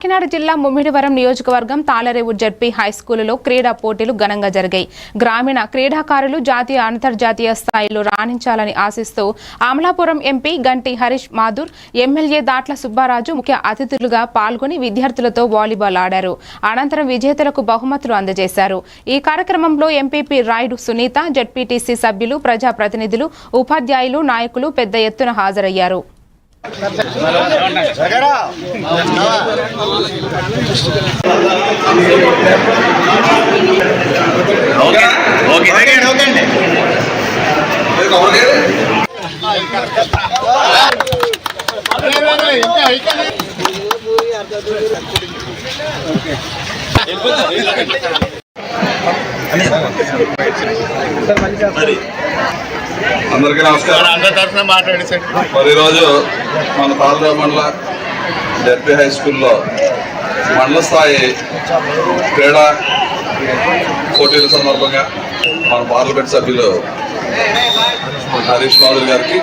కాకినాడ జిల్లా ముమ్మిడివరం నియోజకవర్గం తాళరేవు జడ్పీ హైస్కూలులో క్రీడా పోటీలు ఘనంగా జరిగాయి. గ్రామీణ క్రీడాకారులు జాతీయ అంతర్జాతీయ స్థాయిలో రాణించాలని ఆశిస్తూ అమలాపురం ఎంపీ గంటి హరీష్ మాధుర్ ఎమ్మెల్యే దాట్ల సుబ్బారాజు ముఖ్య అతిథులుగా పాల్గొని విద్యార్థులతో వాలీబాల్ ఆడారు. అనంతరం విజేతలకు బహుమతులు అందజేశారు. ఈ కార్యక్రమంలో ఎంపీపీ రాయుడు సునీత జడ్పీటీసీ సభ్యులు ప్రజాప్రతినిధులు ఉపాధ్యాయులు నాయకులు పెద్ద ఎత్తున హాజరయ్యారు. ఓకే. ఓకే ఓకే అండి అందరికీ నమస్కారం. అందరి తరఫున మాట్లాడి సార్. మరి ఈరోజు మన తాలూకా మండల జడ్పీ హై స్కూల్లో మండల స్థాయి క్రీడా పోటీల సందర్భంగా మన పార్లమెంట్ సభ్యులు హరీష్ మాధురి గారికి